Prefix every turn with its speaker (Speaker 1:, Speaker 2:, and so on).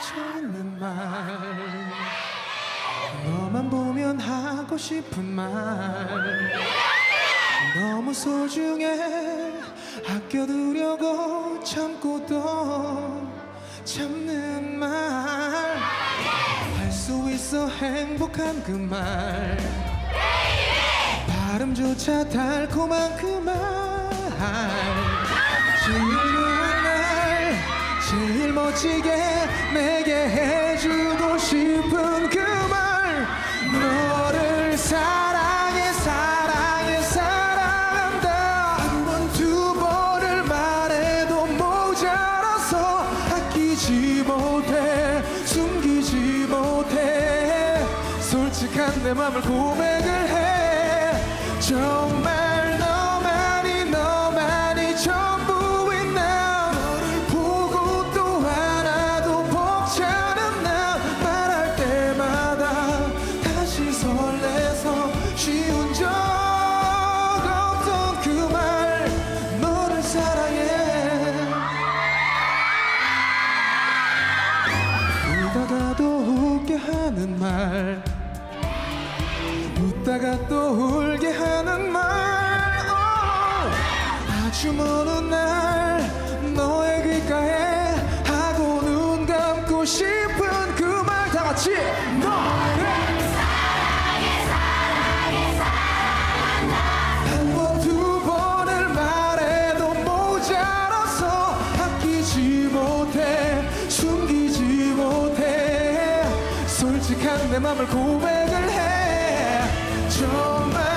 Speaker 1: 찾는 말. 너만 보면 하고 싶은 말. 너무 소중해. 아껴두려고 참고 또 참는 말. 할 수 있어 행복한 그 말. 발음조차 달콤한 그 말 멋지게 내게 해주고 싶은 그 말. 너를 사랑해 사랑해 사랑한다. 한 번 두 번을 말해도 모자라서 아끼지 못해 숨기지 못해. 솔직한 내 맘을 고백을 해. 정말 웃게 하는 말. 웃다가 또 울게 하는 말. 어, 아주 먼 고백한 내 맘을 고백을 해. 정말